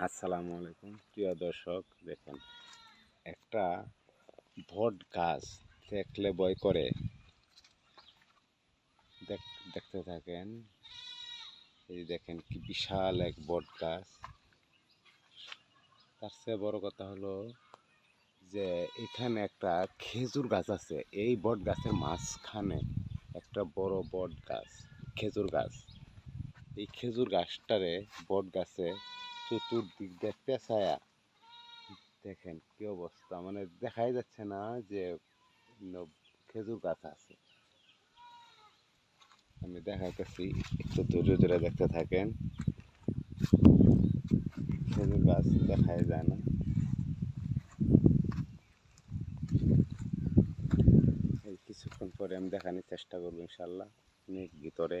আসসালামু আলাইকুম। প্রিয় দর্শক, দেখেন, একটা বট গাছ দেখলে ভয় করে। দেখ- দেখতে থাকেন, এই দেখেন কি বিশাল এক বট গাছ। তার চেয়ে বড় কথা হলো যে, এখানে একটা খেজুর গাছ আছে। এই বট গাছের মাঝখানে একটা বড় বট গাছ, খেজুর গাছ। এই খেজুর গাছটারে বট গাছে চতুর্দিক দিয়ে পেঁচায়া দেখেন কি অবস্থা। মানে দেখাই যাচ্ছে না যে খেজুর গাছ আছে। আমি দেখাইতেছি, একটু ধৈর্য ধরে দেখতে থাকেন। খেজুর গাছ দেখাই যায় না। কিছুক্ষণ পরে আমি দেখানোর চেষ্টা করব ইনশাল্লাহ। ভিতরে।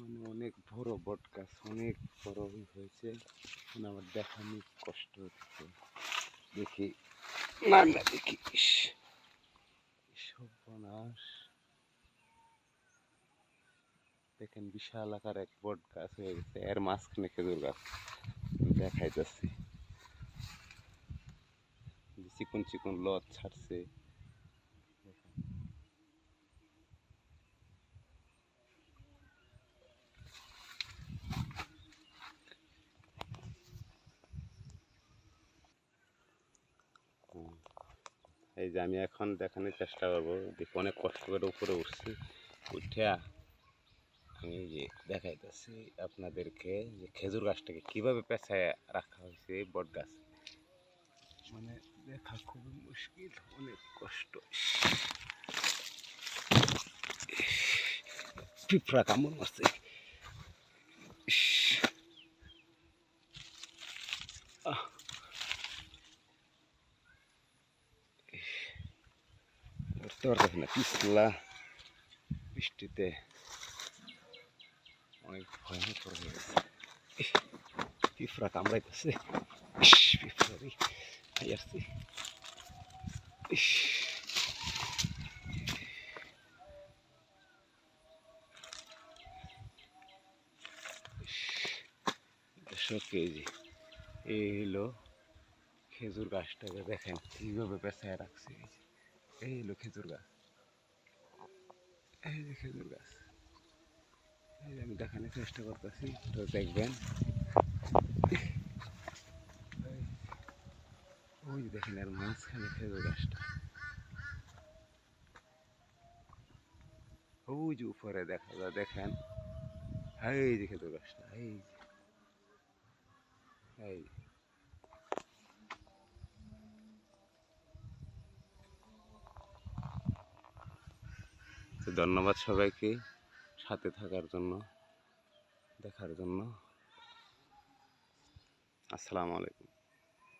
মানে অনেক বড় বট গাছ, অনেক বড় হয়েছে। মানে আমার দেখানি কষ্ট হচ্ছে। দেখি, না দেখি সর্বনাশ। দেখেন, বিশাল আকার এক বট গাছ হয়ে গেছে। এর মাঝখানে খেজুর গাছ। দেখাইতেছি। চিকন চিকন লত ছাড়ছে। এই যে আমি এখন দেখানোর চেষ্টা করব। দেখি, অনেক কষ্ট করে উপরে উঠছি। উঠে আমি যে দেখাইতেছি আপনাদেরকে যে খেজুর গাছটাকে কীভাবে পেঁচায় রাখা হয়েছে এই বট গাছ। মানে দেখা খুবই মুশকিল, অনেক কষ্ট। পিঁপড়া কামড় মারছে ইস। আহ। ইস। উঠতে পারতেছি না বৃষ্টিতে অনেক গেছে। ইস, পিঁপড়া কামড়াইতেছে। পিঁপড়ারি যে এই হলো খেজুর গাছটাকে দেখেন কীভাবে পেঁচায় রাখছে। এই খেজুর গাছ এই যে খেজুর গাছ এই আমি দেখানোর চেষ্টা করতেছি তো দেখবেন ওই দেখেন আর মাঝখানে খেজুর গাছটা ওই যে উপরে দেখা যায় দেখেন এই যে খেজুর গাছটা এই এই ধন্যবাদ সবাইকে সাথে থাকার জন্য দেখার জন্য। আসসালামু আলাইকুম।